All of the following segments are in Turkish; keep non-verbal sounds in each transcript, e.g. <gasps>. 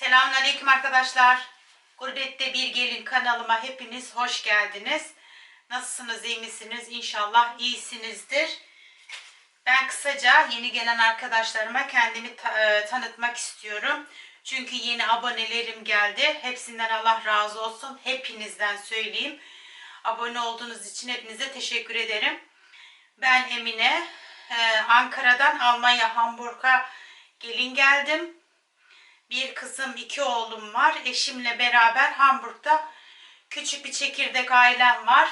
Selamünaleyküm arkadaşlar. Gurbette Bir Gelin kanalıma hepiniz hoş geldiniz. Nasılsınız, iyi misiniz? İnşallah iyisinizdir. Ben kısaca yeni gelen arkadaşlarıma kendimi ta- e, tanıtmak istiyorum. Çünkü yeni abonelerim geldi. Hepsinden Allah razı olsun. Hepinizden söyleyeyim. Abone olduğunuz için hepinize teşekkür ederim. Ben Emine. Ee, Ankara'dan Almanya Hamburg'a gelin geldim. Bir kızım, iki oğlum var. Eşimle beraber Hamburg'da küçük bir çekirdek ailem var.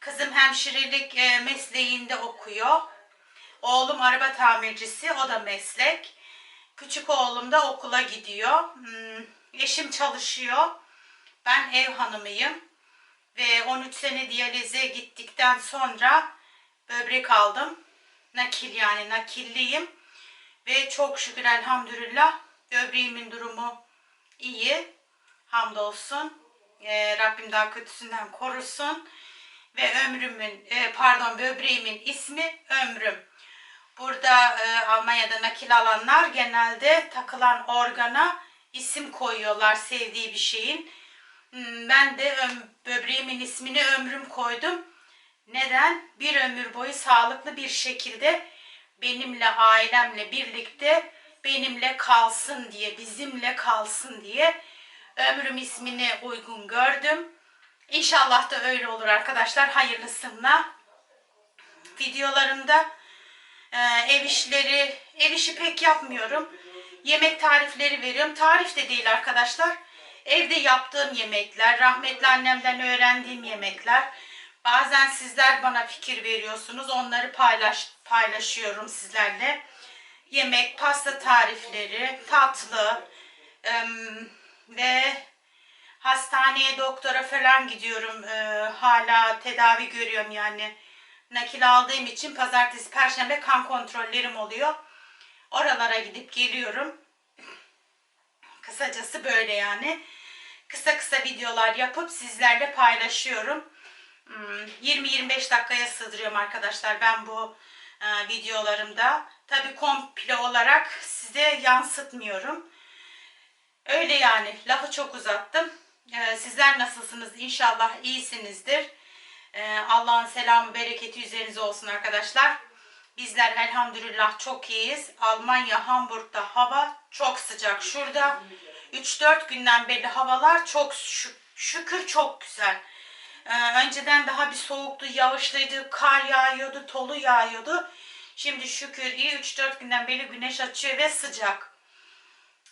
Kızım hemşirelik e, mesleğinde okuyor. Oğlum araba tamircisi, o da meslek. Küçük oğlum da okula gidiyor. Hmm, Eşim çalışıyor. Ben ev hanımıyım. Ve 13 sene diyalize gittikten sonra böbrek aldım. Nakil yani nakilliyim. Ve çok şükür elhamdülillah böbreğimin durumu iyi. Hamdolsun. Ee, Rabbim daha kötüsünden korusun. Ve ömrümün, e, pardon böbreğimin ismi Ömrüm. Burada e, Almanya'da nakil alanlar genelde takılan organa isim koyuyorlar sevdiği bir şeyin. Hmm, Ben de öm- böbreğimin ismini Ömrüm koydum. Neden? Bir ömür boyu sağlıklı bir şekilde benimle, ailemle birlikte benimle kalsın diye, bizimle kalsın diye Ömrüm ismini uygun gördüm. İnşallah da öyle olur arkadaşlar. Hayırlısıyla videolarımda e, ev işleri, ev işi pek yapmıyorum. Yemek tarifleri veriyorum. Tarif de değil arkadaşlar. Evde yaptığım yemekler, rahmetli annemden öğrendiğim yemekler. Bazen sizler bana fikir veriyorsunuz. Onları paylaş, paylaşıyorum sizlerle. Yemek, pasta tarifleri, tatlı em, ve hastaneye, doktora falan gidiyorum. Ee, hala tedavi görüyorum yani. Nakil aldığım için pazartesi, perşembe kan kontrollerim oluyor. Oralara gidip geliyorum. Kısacası böyle yani. Kısa kısa videolar yapıp sizlerle paylaşıyorum. Hmm, 20-25 dakikaya sığdırıyorum arkadaşlar ben bu e, videolarımda. Tabi komple olarak size yansıtmıyorum. Öyle yani lafı çok uzattım. Ee, sizler nasılsınız? İnşallah iyisinizdir. Ee, Allah'ın selamı bereketi üzerinize olsun arkadaşlar. Bizler elhamdülillah çok iyiyiz. Almanya Hamburg'da hava çok sıcak. Şurada 3-4 günden beri havalar çok şü- şükür çok güzel. Ee, önceden daha bir soğuktu, yağışlıydı, kar yağıyordu, tolu yağıyordu. Şimdi şükür iyi 3-4 günden beri güneş açıyor ve sıcak.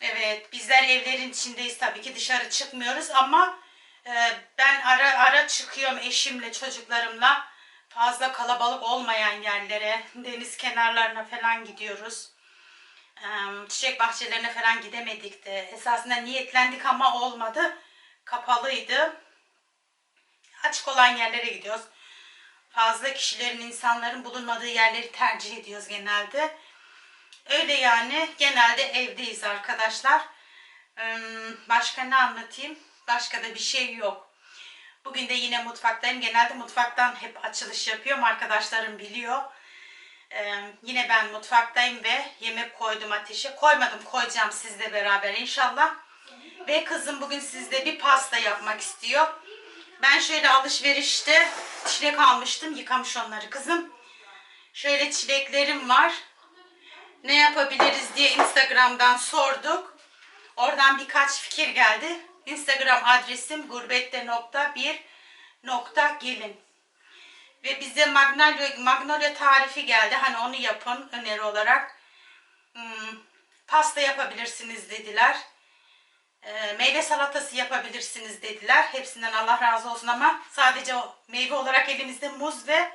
Evet, bizler evlerin içindeyiz tabii ki dışarı çıkmıyoruz ama e, ben ara ara çıkıyorum eşimle, çocuklarımla. Fazla kalabalık olmayan yerlere, deniz kenarlarına falan gidiyoruz. E, çiçek bahçelerine falan gidemedik de. Esasında niyetlendik ama olmadı. Kapalıydı. Açık olan yerlere gidiyoruz. Fazla kişilerin, insanların bulunmadığı yerleri tercih ediyoruz genelde. Öyle yani genelde evdeyiz arkadaşlar. Başka ne anlatayım? Başka da bir şey yok. Bugün de yine mutfaktayım. Genelde mutfaktan hep açılış yapıyorum. Arkadaşlarım biliyor. Yine ben mutfaktayım ve yemek koydum ateşe. Koymadım koyacağım sizle beraber inşallah. Ve kızım bugün sizde bir pasta yapmak istiyor. Ben şöyle alışverişte çilek almıştım. Yıkamış onları kızım. Şöyle çileklerim var ne yapabiliriz diye Instagram'dan sorduk. Oradan birkaç fikir geldi. Instagram adresim gurbette nokta. Ve bize magnolia, magnolia tarifi geldi. Hani onu yapın öneri olarak. Hmm, pasta yapabilirsiniz dediler. Ee, meyve salatası yapabilirsiniz dediler. Hepsinden Allah razı olsun ama sadece o meyve olarak elimizde muz ve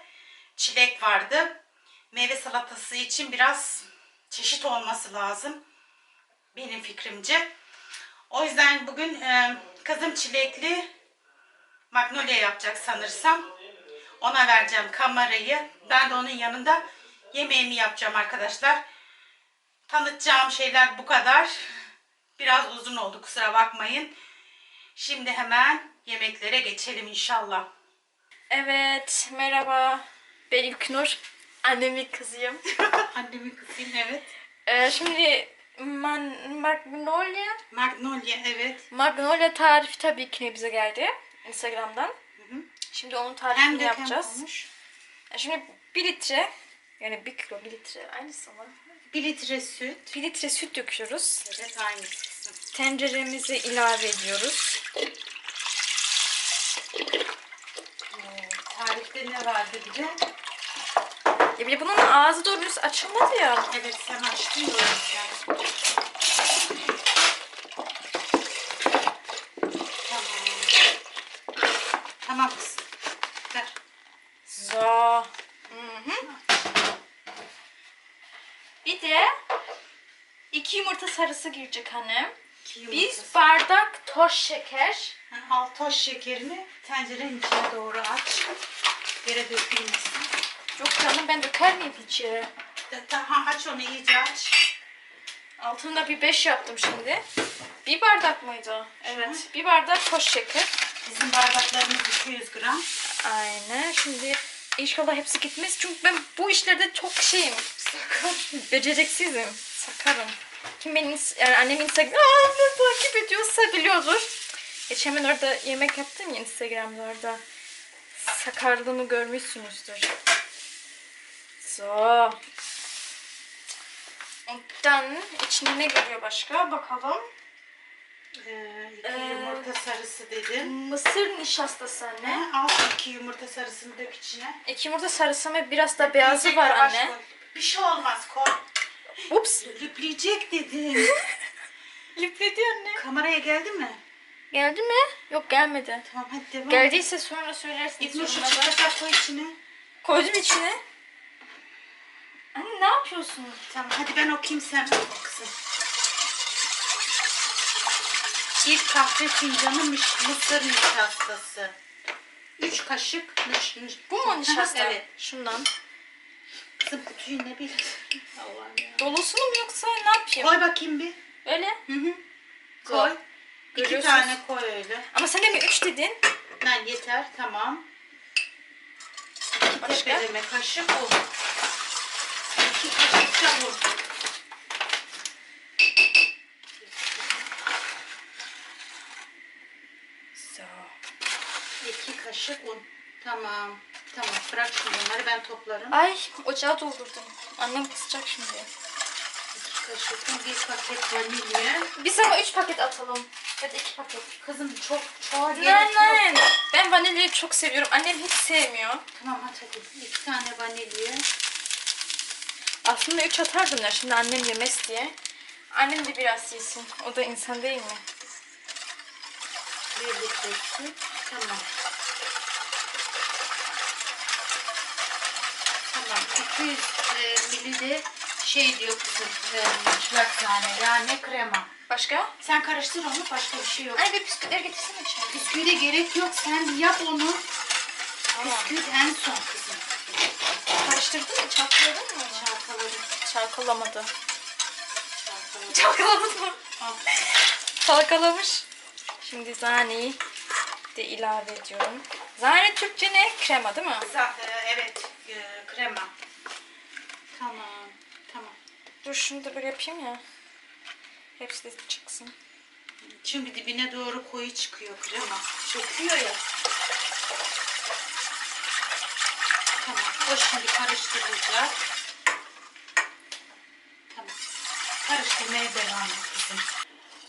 çilek vardı. Meyve salatası için biraz çeşit olması lazım. Benim fikrimce. O yüzden bugün e, kızım çilekli magnolia yapacak sanırsam. Ona vereceğim kamerayı. Ben de onun yanında yemeğimi yapacağım arkadaşlar. Tanıtacağım şeyler bu kadar. Biraz uzun oldu kusura bakmayın. Şimdi hemen yemeklere geçelim inşallah. Evet, merhaba. Ben İlknur. Annemin kızıyım. <laughs> Annemin kızıyım evet. Ee, şimdi Man Magnolia. Magnolia evet. Magnolia tarifi tabii ki bize geldi. Instagram'dan. hı. Şimdi onun Hem tarifini de yapacağız. olmuş. Ya Şimdi 1 litre yani 1 kilo 1 litre aynısı mı? 1 litre süt. 1 litre süt döküyoruz. Evet aynısı. Tenceremizi ilave ediyoruz. Tarifte ne vardı bir de? Ya bir de bunun ağzı doğru düz açılmadı ya. Evet sen açtın ya o yüzden. Tamam. Tamam kızım. Ver. So. Hı hı. Bir de iki yumurta sarısı girecek Bir yumurtası. bardak toz şeker. Ha, Al toz şekerini tencerenin içine doğru aç. Yere dökülmesin. Yok canım ben döker miyim içeri? De- Daha aç onu iyice aç. Altında bir beş yaptım şimdi. Bir bardak mıydı? Evet. Bir bardak toz şeker. Bizim bardaklarımız 200 gram. Aynen. Şimdi inşallah hepsi gitmez. Çünkü ben bu işlerde çok şeyim. Sakar. <laughs> Beceriksizim. Sakarım. Kim benim yani annem Instagram'da takip ediyorsa biliyordur. Geçen ben orada yemek yaptım ya Instagram'da orada. Sakarlığımı görmüşsünüzdür. So. Ondan içine ne geliyor başka? Bakalım. Ee, iki Ee, yumurta sarısı dedim. Mısır nişastası anne. Ne? Al iki yumurta sarısını dök içine. İki yumurta sarısı ve biraz da beyazı var anne. Bir şey olmaz koy. Ups. Lüpleyecek dedim. Lipledi <laughs> anne. Kameraya geldi mi? Geldi mi? Yok gelmedi. Tamam hadi devam. Geldiyse sonra söylersin. İlknur şu çikolata koy içine. Koydum içine. Anne ne yapıyorsun? Tamam hadi ben okuyayım sen oku kızım. Bir kahve fincanı mış- mısır nişastası. Üç kaşık nış, nış. Bu mu nişasta? evet. Şundan. Kızım kutuyu ne bilirsin. Allah'ım ya. Dolusunu mu yoksa ne yapayım? Koy bakayım bir. Öyle. Hı hı. Koy. Koy. İki Görüyorsunuz. tane koy öyle. Ama sen de mi üç dedin? Lan yeter tamam. İki Başka? tepeleme kaşık un. İki kaşık. So. İki kaşık un. Tamam. Tamam bırak şimdi bunları ben toplarım. Ay ocağı doldurdum. Annem kısacak şimdi. İki kaşık bir paket vanilya. Biz ama üç paket atalım. Hadi iki paket. Kızım çok çoğa gerek yok. nein. Ben vanilyayı çok seviyorum. Annem hiç sevmiyor. Tamam at hadi. İki tane vanilya. Aslında üç atardım ya şimdi annem yemez diye. Annem de biraz yesin. O da insan değil mi? Bir litre süt. Tamam. Tamam. 200 e, mili de şey diyor kızım. E, çırak tane. Yani krema. Başka? Sen karıştır onu. Başka bir şey yok. Anne bir bisküvileri getirsene içeri. Bisküvi de gerek yok. Sen yap onu. Tamam. Bisküvi en son kızım. Karıştırdın mı? Çalkaladın mı? Çalkaladım. Çalkalamadı. Çalkaladım. Çalkaladın mı? Al. Çalkalamış. Şimdi zaneyi de ilave ediyorum. Zane Türkçe ne? Krema değil mi? Zaten evet. e, krema. Tamam. Tamam. Dur şunu da böyle yapayım ya. Hepsi de çıksın. Çünkü dibine doğru koyu çıkıyor krema. Çöküyor ya. Tamam. O şimdi karıştırılacak. Tamam. Karıştırmaya devam et kızım.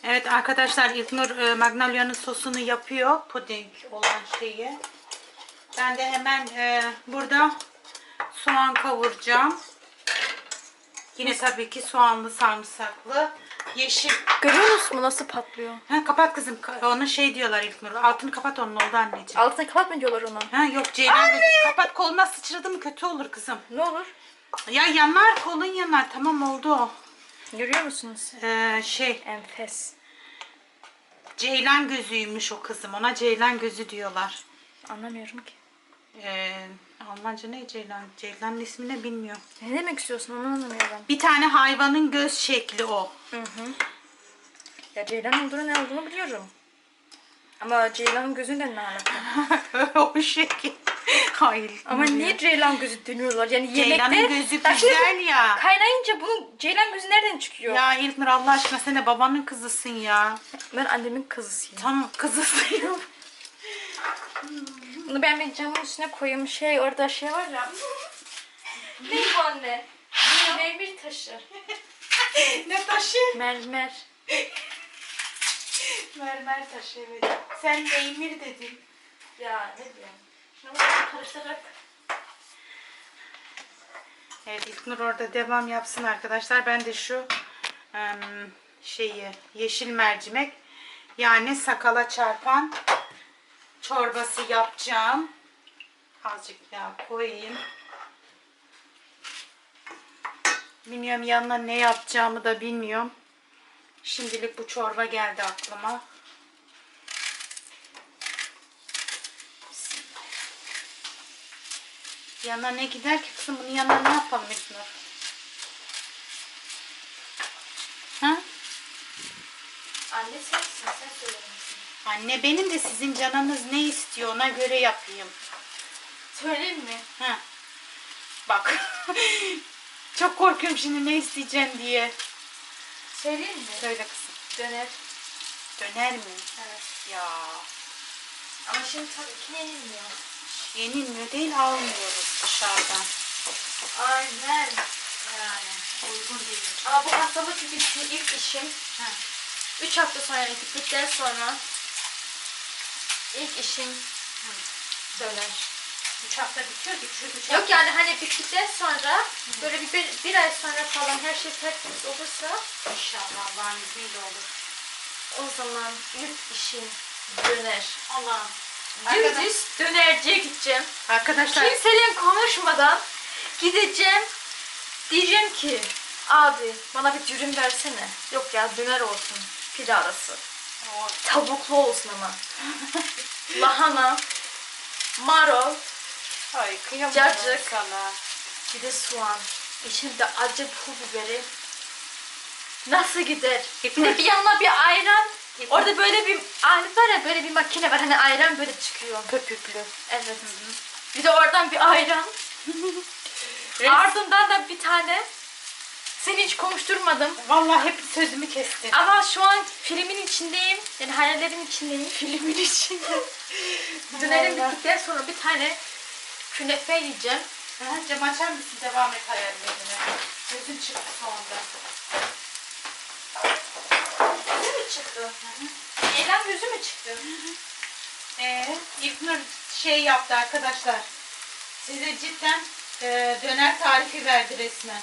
Evet arkadaşlar İlknur e, Magnolia'nın sosunu yapıyor. Puding olan şeyi. Ben de hemen e, burada soğan kavuracağım. Yine tabii ki soğanlı sarımsaklı. Yeşil Görüyor musun nasıl patlıyor? Ha, kapat kızım. Ka- Ona şey diyorlar İlknur. Altını kapat onun oldu anneciğim. Altına kapatma diyorlar ona. Ha yok Ceylan dedi. Kapat koluna sıçradı mı kötü olur kızım. Ne olur? Ya yanar kolun yanar. Tamam oldu o. Görüyor musunuz? Ee, şey Enfes. Ceylan gözüymüş o kızım. Ona Ceylan gözü diyorlar. Anlamıyorum ki. Ee, Almanca ne Ceylan? Ceylan'ın ismi ne bilmiyorum. Ne demek istiyorsun onu anlamıyorum. Bir tane hayvanın göz şekli o. Hı hı. Ya Ceylan olduğunu ne olduğunu biliyorum. Ama Ceylan'ın gözünden ne alaka? <laughs> o şekil. Hayır. Ama niye ceylan gözü dönüyorlar? Yani Ceylan'ın yemekte... gözü şimdi güzel ya. Kaynayınca bunun ceylan gözü nereden çıkıyor? Ya İlknur Allah aşkına sen de babanın kızısın ya. Ben annemin kızısıyım. Tam kızısın. <laughs> Bunu ben bir camın üstüne koyayım. Şey orada şey var ya. ne bu anne? Mermer taşı. <laughs> ne taşı? Mermer. Mermer taşı evet. Sen demir dedin. Ya ne diyorsun? Şunu böyle karıştırarak. Evet İlknur orada devam yapsın arkadaşlar. Ben de şu şeyi yeşil mercimek yani sakala çarpan çorbası yapacağım. Azıcık yağ koyayım. Bilmiyorum yanına ne yapacağımı da bilmiyorum. Şimdilik bu çorba geldi aklıma. Yanına ne gider ki kızım? Bunun yanına ne yapalım İlknur? Ha? Anne sensin sen söylemişsin. Anne benim de sizin canınız ne istiyor ona göre yapayım. Söyleyeyim mi? Ha. Bak. Çok korkuyorum şimdi ne isteyeceğim diye. Söyleyeyim mi? Söyle kızım. Döner. Döner mi? Evet. Ya. Ama şimdi tabii ki yenilmiyor. Yenilmiyor değil almıyoruz dışarıdan. Aynen. Yani uygun değil. Ama bu haftalık ilk, ilk işim. Ha. 3 hafta sonra gittikten sonra ilk işim döner. Hafta bitiyor ki. Şu üç Yok yani hani bittikten sonra böyle bir, bir, bir ay sonra falan her şey tertemiz olursa İnşallah Allah'ın izniyle olur. o zaman ilk işim döner. Allah'ım. Arkadaş- Dümdüz dönerciye gideceğim. Arkadaşlar Kimseyle konuşmadan gideceğim. Diyeceğim ki abi bana bir dürüm versene. Yok ya döner olsun. Pide arası. Tavuklu olsun ama. Lahana, marul, Ay kıyamam Cacık. sana. bir de soğan. İçinde acı pul biberi. Nasıl gider? Bir de bir yanına bir ayran. Orada böyle bir alet var ya böyle bir makine var hani ayran böyle çıkıyor. Köpüklü. Evet. Bir de oradan bir ayran. Ardından da bir tane. Seni hiç konuşturmadım. Vallahi hep sözümü kestin. Ama şu an filmin içindeyim. Hayallerim içindeyim. <laughs> Filmin içinde. Dönerim bittikten sonra bir tane künefe yiyeceğim. Ha, Cam açar mısın? Devam et hayallerine. Sözün çıktı sonunda. Yüzü mü çıktı? Eylem yüzü mü çıktı? Ee, İlknur şey yaptı arkadaşlar. Size cidden e, döner tarifi verdi resmen.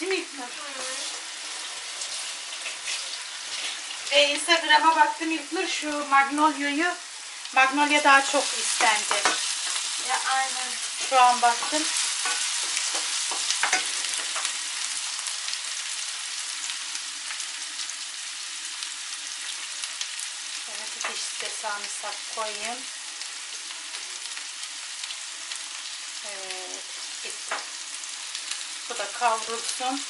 Değil mi İlknur? Ve Instagram'a baktım İlknur şu Magnolia'yı Magnolia daha çok istendi. Ya aynen. Şu an baktım. Evet, bir diş de sarımsak koyayım. Evet, bitti. Bu da kavrulsun.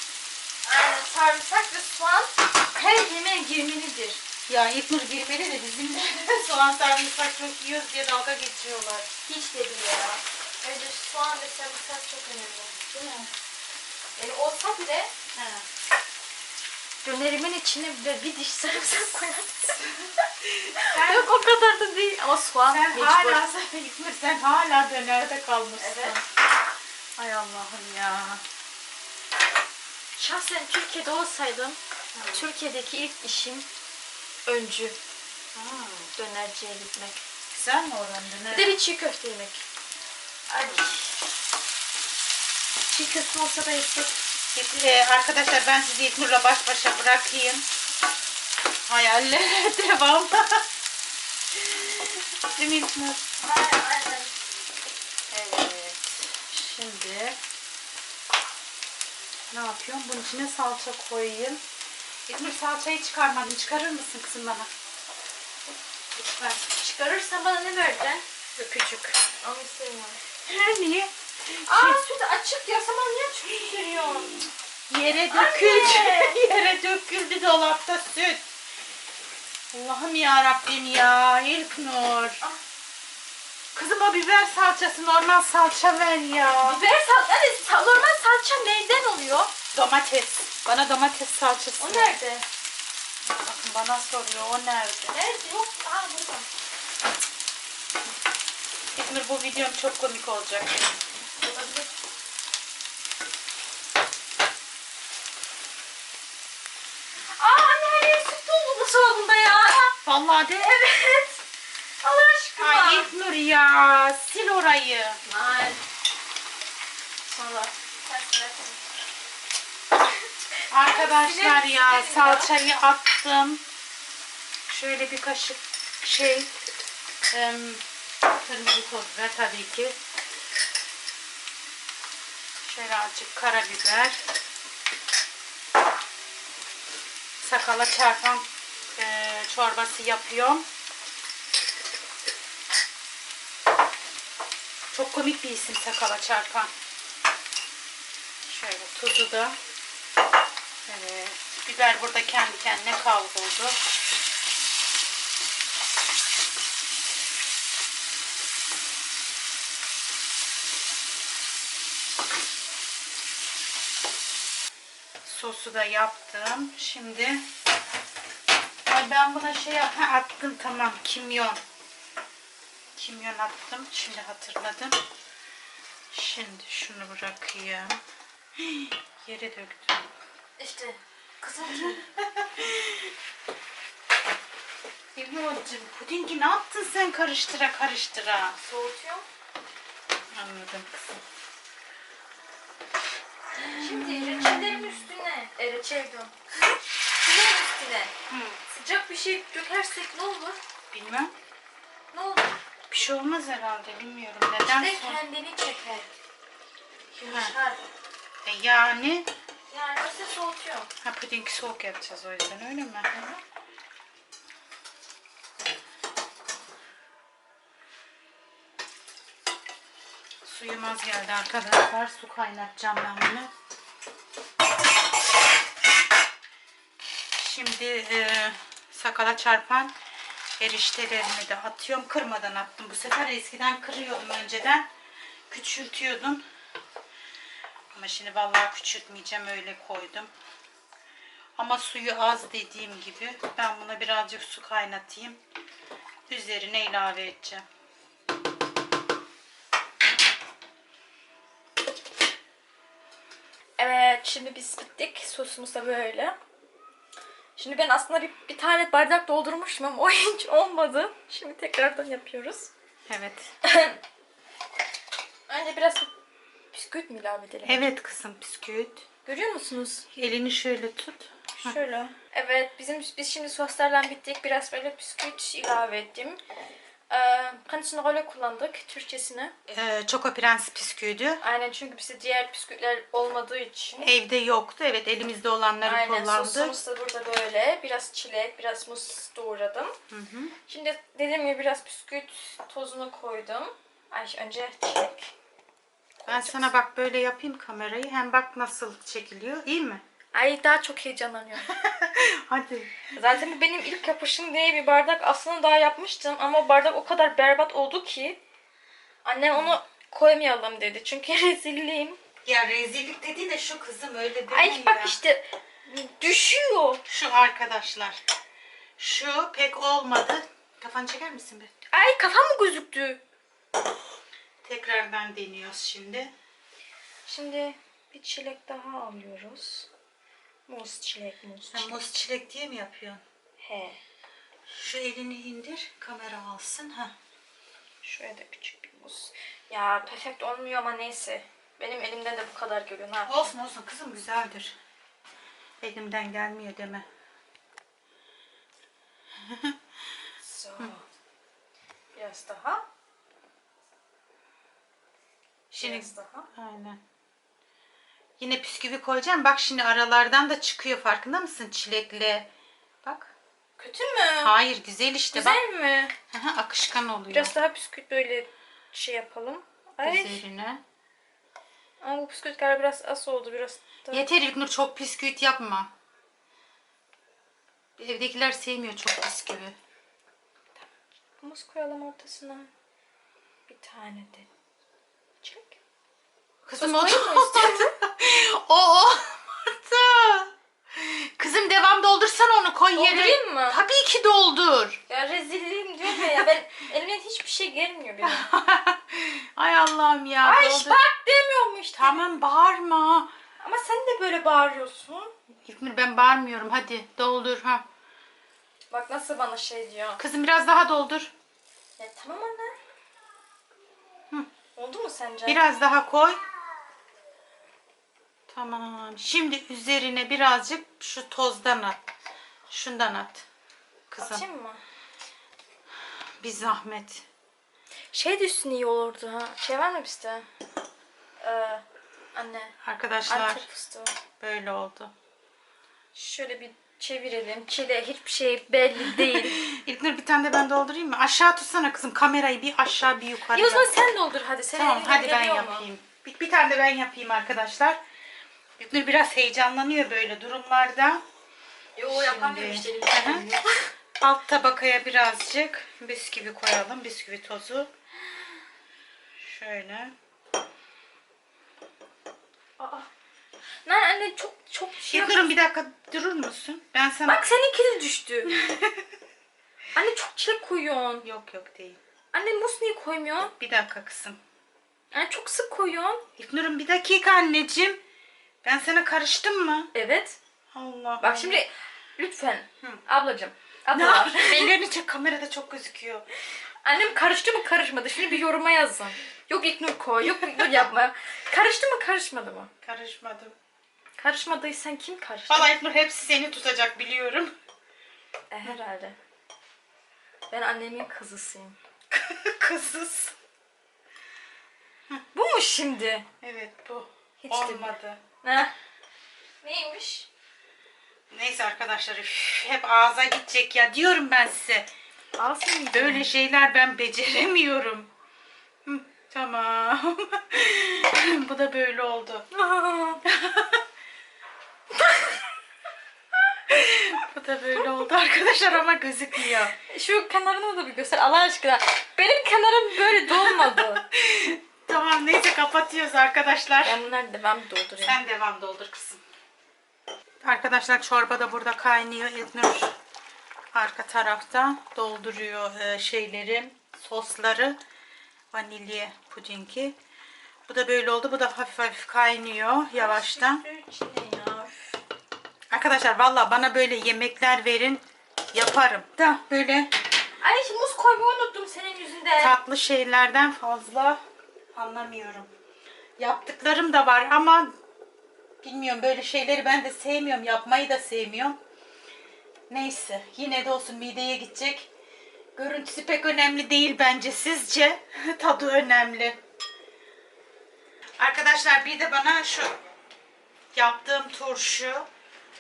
Aynen sarımsak ve soğan her yemeğe girmelidir. Ya İlknur girmeli de bizim de <laughs> soğan sarımsak çok yiyoruz diye dalga geçiyorlar. Hiç de bile ya. Bence soğan ve sarımsak çok önemli. Değil mi? Yani olsa bile Ha. dönerimin içine bile bir diş sarımsak koyar mısın? Sen, Yok o kadar da değil ama soğan sen mecbur. hala İlknur sen hala dönerde kalmışsın. Evet. Ay Allah'ım ya. Şahsen Türkiye'de olsaydım Türkiye'deki ilk işim öncü Hmm. dönerciye gitmek. Güzel mi oranın döner? Bir de bir çiğ köfte yemek. Ay. Çiğ köfte olsa da yesek. Ee, arkadaşlar ben sizi İlknur'la baş başa bırakayım. Hayallere <laughs> devam. Değil mi İlknur? Evet. Şimdi ne yapıyorum? Bunun içine salça koyayım. İlknur salçayı çıkarmadım. Çıkarır mısın kızım bana? Lütfen. Çıkarırsan bana ne vereceksin? Öpücük. Onu istemiyorum. Niye? Aa süt açık ya. Sen bana niye açık veriyorsun? Yere döküldü. <laughs> Yere döküldü dolapta süt. Allah'ım ya Rabbim ya İlknur. Ah. Kızım o biber salçası normal salça ver ya. Biber salça, yani sa- normal salça neyden oluyor? Domates. Bana domates salçası. O nerede? Bakın bana soruyor o nerede? Nerede? Yok. Aa burada. İzmir bu videom çok komik olacak. Olabilir. Aa anne her süt doldu bu sabunda ya. Vallahi de. Evet. Allah aşkına. Ay İlknur ya sil orayı. Ay. Valla. Arkadaşlar ya salçayı attım. Şöyle bir kaşık şey kırmızı toz biber tabii ki. Şöyle azıcık karabiber. Sakala çarpan e, çorbası yapıyorum. Çok komik bir isim sakala çarpan. Şöyle tuzu da. Biber burada kendi kendine kavruldu. Sosu da yaptım. Şimdi Ay ben buna şey yap- attım tamam kimyon. Kimyon attım. Şimdi hatırladım. Şimdi şunu bırakayım. <gasps> Yere döktüm. İşte. Kızım? <laughs> İlmiyorcum pudingi ne yaptın sen karıştıra karıştıra? Soğutuyor. Anladım kızım. Şimdi reçellerin üstüne. E, reçel diyorum. Üstüne. Hı, Sıcak bir şey dökersek ne olur? bilmem. Ne olur? Bir şey olmaz herhalde bilmiyorum. Neden De sor- kendini çeker. Yumuşar. E yani Yani öyle soğutuyor. ha puding soğuk yapacağız o yüzden öyle mi? Suyum az geldi arkadaşlar. Su kaynatacağım ben bunu. Şimdi e, sakala çarpan eriştelerimi de atıyorum. Kırmadan attım bu sefer. Eskiden kırıyordum önceden. Küçültüyordum. Ama şimdi vallahi küçültmeyeceğim öyle koydum. Ama suyu az dediğim gibi ben buna birazcık su kaynatayım. Üzerine ilave edeceğim. Evet şimdi biz bittik. Sosumuz da böyle. Şimdi ben aslında bir, bir tane bardak doldurmuştum ama o <laughs> hiç olmadı. Şimdi tekrardan yapıyoruz. Evet. <clears throat> Önce biraz bisküvit mi ilave edelim? Evet kızım bisküvit. Görüyor musunuz? Elini şöyle tut. Şöyle. Evet bizim biz şimdi soslarla bittik. Biraz böyle bisküvit ilave ettim. Ee, Kendisini öyle kullandık Türkçesine. Ee, Choco Prens bisküviydi. Aynen çünkü bizde diğer bisküvitler olmadığı için. Evde yoktu. Evet elimizde olanları Aynen kullandık. sosumuz da burada böyle. Biraz çilek, biraz muz doğradım. Şimdi dediğim gibi biraz bisküvit tozunu koydum. Ay önce çilek. Ben sana bak böyle yapayım kamerayı. Hem bak nasıl çekiliyor. İyi mi? Ay daha çok heyecanlanıyorum. <laughs> Hadi. Zaten bu benim ilk yapışım diye bir bardak aslında daha yapmıştım ama bardak o kadar berbat oldu ki annem onu koymayalım dedi. Çünkü <laughs> rezilliğim. Ya rezillik dediğin de şu kızım öyle değil Ay bak işte düşüyor. Şu arkadaşlar. Şu pek olmadı. Kafanı çeker misin be? Ay kafam mı gözüktü? Tekrardan deniyoruz şimdi. Şimdi bir çilek daha alıyoruz. Muz çilek, muz çilek. muz çilek diye mi yapıyorsun? He. Şu elini indir. Kamera alsın. ha. Şuraya da küçük bir muz. Ya perfect olmuyor ama neyse. Benim elimden de bu kadar geliyor. Ne yapayım? Olsun olsun kızım güzeldir. Elimden gelmiyor deme. <laughs> So. Biraz daha. Şimdi aynen. Yine bisküvi koyacağım. Bak şimdi aralardan da çıkıyor. Farkında mısın? Çilekli. Bak. Kötü mü? Hayır güzel işte. Bak. Güzel mi? Aha, akışkan oluyor. Biraz daha bisküvit böyle şey yapalım. Ay. üzerine. Ama bu bisküvit galiba biraz az oldu. Biraz daha. Yeter İlknur çok bisküvit yapma. Evdekiler sevmiyor çok bisküvi. Muz koyalım ortasına. Bir tane de. Kızım <laughs> o istiyorsun? o olmadı. Kızım devam doldursan onu koy yere. Doldurayım mı? Tabii ki doldur. Ya rezilliğim diyorum ya, ya ben <laughs> elimden hiçbir şey gelmiyor benim. <laughs> Ay Allah'ım ya. Ay doldur. bak demiyorum işte. Tamam bağırma. Ama sen de böyle bağırıyorsun. İlknur ben bağırmıyorum. Hadi doldur ha. Bak nasıl bana şey diyor. Kızım biraz daha doldur. Ya tamam anne. Oldu mu sence? Biraz daha koy. Tamam. Şimdi üzerine birazcık şu tozdan at. Şundan at. Kızım Atayım mı? bir zahmet. Şey de üstüne iyi olurdu ha. Şey var mı bizde? Ee, anne. Arkadaşlar Antep fıstığı. böyle oldu. Şöyle bir çevirelim. Çile hiçbir şey belli değil. <laughs> İlknur bir tane de ben doldurayım mı? Aşağı tutsana kızım kamerayı bir aşağı bir yukarı. İyi o zaman sen doldur hadi. Senin Tamam hadi ben mu? yapayım. Bir, bir tane de ben yapayım arkadaşlar. İlknur biraz heyecanlanıyor böyle durumlarda. Yo yapamıyorum işte. Alt tabakaya birazcık bisküvi koyalım. Bisküvi tozu. Şöyle. Aa. Lan anne çok çok şey İlknur'um bir dakika durur musun? Ben sana... Bak seninki de düştü. <laughs> anne çok çilek koyuyorsun. Yok yok değil. Anne muz niye koymuyorsun? Bir dakika kızım. Anne çok sık koyuyorsun. İlknur'um bir dakika anneciğim. Ben sana karıştım mı? Evet. Allah Bak şimdi lütfen Hı. ablacığım. Ne Ablalar. yapayım? <laughs> Ellerini çek kamerada çok gözüküyor. Annem karıştı mı karışmadı? Şimdi bir yoruma yazın. Yok İknur koy, yok İknur yapma. Karıştı mı karışmadı mı? Karışmadım. Karışmadıysan kim karıştı? Vallahi İlknur hepsi seni tutacak biliyorum. E, herhalde. Ben annemin kızısıyım. <laughs> Kızız. Bu mu şimdi? Evet bu. Hiç de Olmadı. Ne? Neymiş? Neyse arkadaşlar üf, hep ağza gidecek ya diyorum ben size. Alsın? Böyle şeyler ben beceremiyorum. Hı, tamam. <laughs> bu da böyle oldu. <laughs> Bu da böyle oldu arkadaşlar ama gözükmüyor. Şu kenarını da bir göster Allah aşkına. Benim kenarım böyle dolmadı. Tamam neyse kapatıyoruz arkadaşlar. ben bunları devam doldurayım. Sen devam doldur kızım. Arkadaşlar çorba da burada kaynıyor. İlknur arka tarafta dolduruyor e, şeyleri, sosları. Vanilya pudingi. Bu da böyle oldu. Bu da hafif hafif kaynıyor yavaştan. Arkadaşlar valla bana böyle yemekler verin yaparım. Da böyle Ay muz koymayı unuttum senin yüzünden. tatlı şeylerden fazla anlamıyorum. Yaptıklarım da var ama bilmiyorum böyle şeyleri ben de sevmiyorum. Yapmayı da sevmiyorum. Neyse yine de olsun mideye gidecek. Görüntüsü pek önemli değil bence sizce. <laughs> Tadı önemli. Arkadaşlar bir de bana şu yaptığım turşu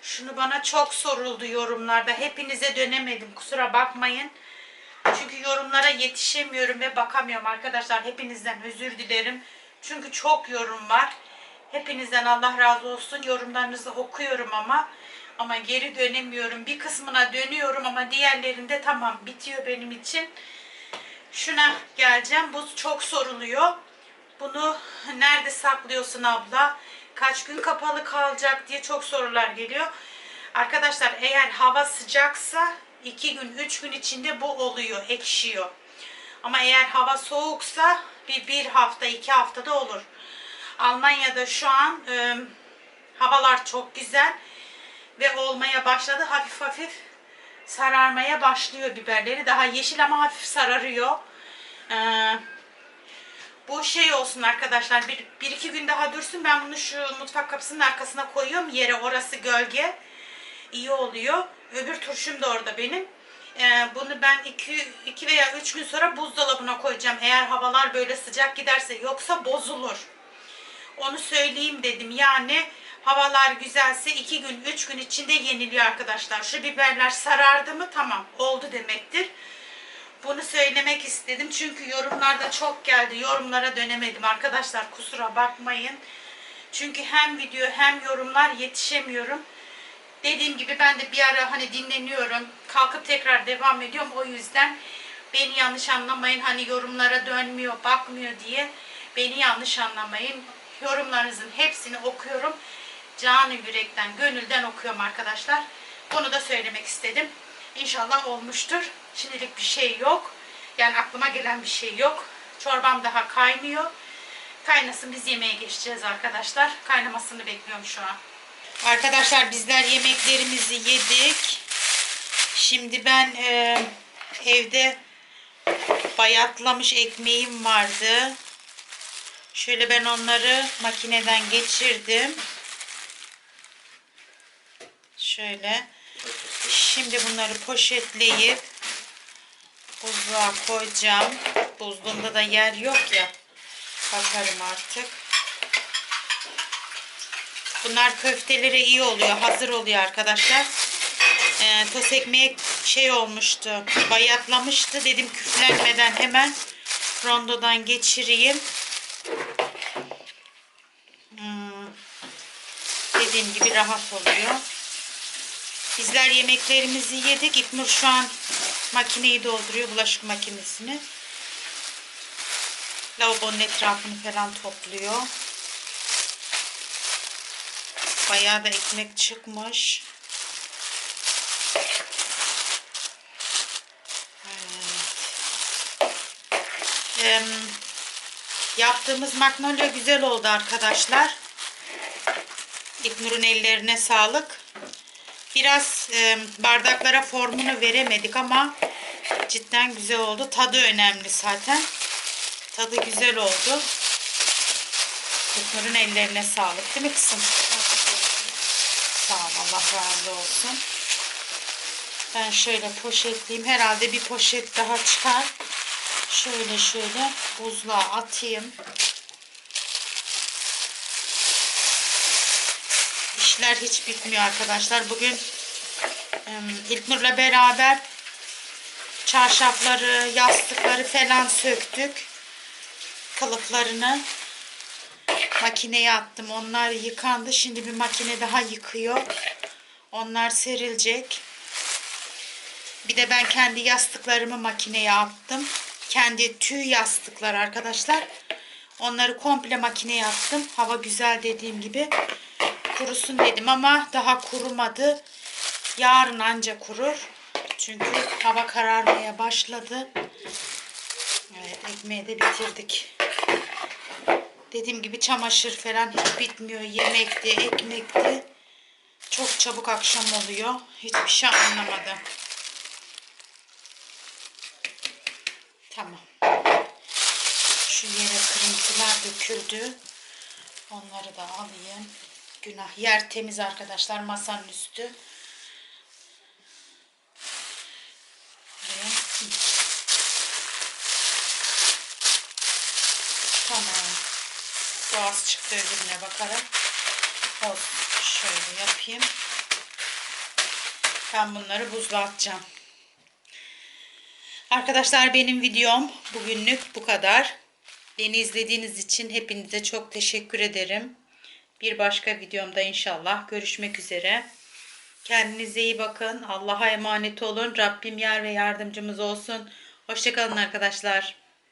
şunu bana çok soruldu yorumlarda. Hepinize dönemedim kusura bakmayın. Çünkü yorumlara yetişemiyorum ve bakamıyorum arkadaşlar. Hepinizden özür dilerim. Çünkü çok yorum var. Hepinizden Allah razı olsun. Yorumlarınızı okuyorum ama ama geri dönemiyorum. Bir kısmına dönüyorum ama diğerlerinde tamam bitiyor benim için. Şuna geleceğim. Bu çok soruluyor. Bunu nerede saklıyorsun abla? Kaç gün kapalı kalacak diye çok sorular geliyor. Arkadaşlar eğer hava sıcaksa 2 gün 3 gün içinde bu oluyor, ekşiyor. Ama eğer hava soğuksa bir, bir hafta 2 haftada olur. Almanya'da şu an e, havalar çok güzel ve olmaya başladı. Hafif hafif sararmaya başlıyor biberleri. Daha yeşil ama hafif sararıyor. Eee bu şey olsun arkadaşlar. Bir, bir iki gün daha dursun. Ben bunu şu mutfak kapısının arkasına koyuyorum. Yere orası gölge. İyi oluyor. Öbür turşum da orada benim. Ee, bunu ben iki, iki veya üç gün sonra buzdolabına koyacağım. Eğer havalar böyle sıcak giderse. Yoksa bozulur. Onu söyleyeyim dedim. Yani havalar güzelse iki gün, üç gün içinde yeniliyor arkadaşlar. Şu biberler sarardı mı tamam oldu demektir. Bunu söylemek istedim çünkü yorumlarda çok geldi. Yorumlara dönemedim arkadaşlar kusura bakmayın. Çünkü hem video hem yorumlar yetişemiyorum. Dediğim gibi ben de bir ara hani dinleniyorum. Kalkıp tekrar devam ediyorum. O yüzden Beni yanlış anlamayın hani yorumlara dönmüyor, bakmıyor diye. Beni yanlış anlamayın. Yorumlarınızın hepsini okuyorum. Canı yürekten, gönülden okuyorum arkadaşlar. Bunu da söylemek istedim. İnşallah olmuştur. Şimdilik bir şey yok. Yani aklıma gelen bir şey yok. Çorbam daha kaynıyor. Kaynasın biz yemeğe geçeceğiz arkadaşlar. Kaynamasını bekliyorum şu an. Arkadaşlar bizler yemeklerimizi yedik. Şimdi ben e, evde bayatlamış ekmeğim vardı. Şöyle ben onları makineden geçirdim. Şöyle. Şimdi bunları poşetleyip buzluğa koyacağım. Buzluğumda da yer yok ya. Bakarım artık. Bunlar köftelere iyi oluyor. Hazır oluyor arkadaşlar. Ee, toz ekmeği şey olmuştu. Bayatlamıştı. Dedim küflenmeden hemen rondodan geçireyim. Hmm. Dediğim gibi rahat oluyor. Bizler yemeklerimizi yedik. İknur şu an makineyi dolduruyor. Bulaşık makinesini. Lavabonun etrafını falan topluyor. Bayağı da ekmek çıkmış. Yaptığımız magnolia güzel oldu arkadaşlar. İknur'un ellerine sağlık. Biraz bardaklara formunu veremedik ama cidden güzel oldu. Tadı önemli zaten. Tadı güzel oldu. İknur'un ellerine sağlık değil mi kızım? Allah razı olsun. Ben şöyle poşetleyeyim. Herhalde bir poşet daha çıkar. Şöyle şöyle buzluğa atayım. İşler hiç bitmiyor arkadaşlar. Bugün İlknur'la beraber çarşafları, yastıkları falan söktük. Kılıflarını makineye attım. Onlar yıkandı. Şimdi bir makine daha yıkıyor. Onlar serilecek. Bir de ben kendi yastıklarımı makineye attım. Kendi tüy yastıklar arkadaşlar. Onları komple makineye attım. Hava güzel dediğim gibi. Kurusun dedim ama daha kurumadı. Yarın anca kurur. Çünkü hava kararmaya başladı. Evet ekmeği de bitirdik. Dediğim gibi çamaşır falan hiç bitmiyor. Yemekti, ekmekti. Çok çabuk akşam oluyor. Hiçbir şey anlamadım. Tamam. Şu yere kırıntılar döküldü. Onları da alayım. Günah. Yer temiz arkadaşlar. Masanın üstü. Tamam. Boğaz çıktı öbürüne bakarak. Olsun. Şöyle yapayım. Ben bunları buzluğa atacağım. Arkadaşlar benim videom bugünlük bu kadar. Beni izlediğiniz için hepinize çok teşekkür ederim. Bir başka videomda inşallah görüşmek üzere. Kendinize iyi bakın. Allah'a emanet olun. Rabbim yar ve yardımcımız olsun. Hoşçakalın arkadaşlar.